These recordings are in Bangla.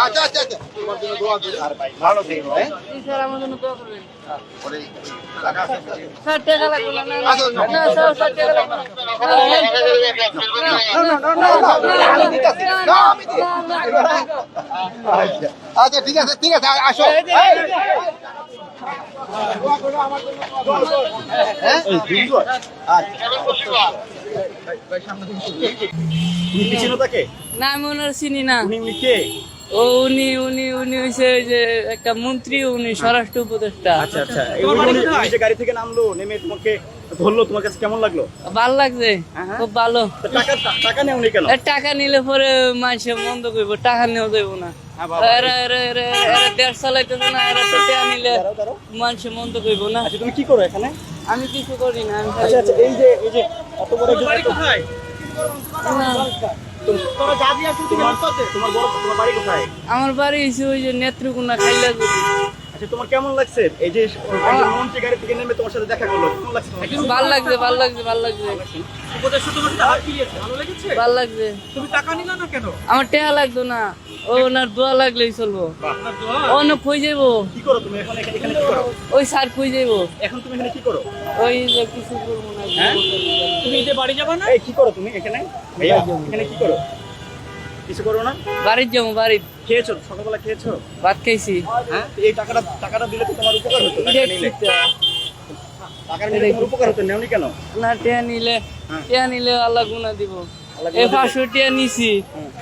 আচ্ছা আচ্ছা। আচ্ছা আচ্ছা ঠিক আছে ঠিক আছে আসো হ্যাঁ আচ্ছা তুমি কি চিনো তাকে? না আমি ওনার চিনি না। উনি উনি কে? ও উনি উনি উনি হইছে ওই যে একটা মন্ত্রী উনি স্বরাষ্ট্র উপদেষ্টা। আচ্ছা আচ্ছা। এই যে গাড়ি থেকে নামলো নেমে তোমাকে ধরলো তোমার কাছে কেমন লাগল? ভালো লাগছে হ্যাঁ, হ্যাঁ। খুব ভালো। টাকা টাকা নেওনি কেন? টাকা নিলে পরে মানুষে মন্দ করব টাকা নেওয়া যাইব না। তুমি কি করো এখানে? আমি কিছু করি আচ্ছা আচ্ছা এই যে এই যে বড় তোমার বড় কোথায়? আমার বাড়ি ওই যে নেত্রকোনা খাইলা যদি আচ্ছা তোমার কেমন লাগছে? এই যে মন্ত্রী গাড়ি থেকে নেমে তোমার সাথে দেখা করল কেমন লাগছে ভালো লাগছে ভালো লাগছে ভালো লাগছে। উপদেষ্টা তোমাকে টাকা দিয়েছে ভালো লেগেছে? ভালো লাগছে। তুমি টাকা নিলা না কেন? আমার টেহা লাগতো না। ও ওনার দোয়া লাগলেই চলবো। ও না যাইবো? কি করো তুমি এখন? এখানে এখানে কি করো? ওই সার খুঁজ যাইবো? এখন তুমি এখানে কি করো? ওই যে কিছু করব না। হ্যাঁ? তুমি ঈদে বাড়ি যাবে না? এই কি করো তুমি এখানে? এখানে কি করো? কিছু করো না? বাড়ির যাব বাড়ির। খেয়েছো? সকালবেলা খেয়েছো? ভাত খাইছি। হ্যাঁ? এই টাকাটা টাকাটা দিলে তো তোমার উপকার হতো টাকা এটা নিলে। ঠিক নিলে তোমার উপকার হতো নেওনি কেন? না টিয়া নিলে হ্যাঁ। টিয়া নিলে আল্লাহ গুনা দিব। এই পাঁচশো টিয়া নিছি।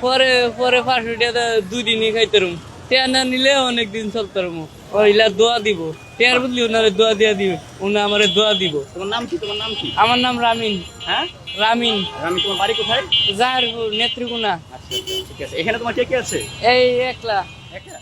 পরে পরে পাঁচশো টিয়া দুই দিনই খাইতারুম টিয়া না নিলে অনেক দিন চলতারুম ওইলা দোয়া দিব। টিয়ার বদলি ওনারে দোয়া দিয়া দিব। উনি আমারে দোয়া দিব। তোমার নাম কি? তোমার নাম কি? আমার নাম রামিন। হ্যাঁ? রামিন। আমি তোমার বাড়ি কোথায়? জাহারপুর নেত্রকোনা। আচ্ছা ঠিক আছে। এখানে তোমার কে কে আছে? এই একলা। একা?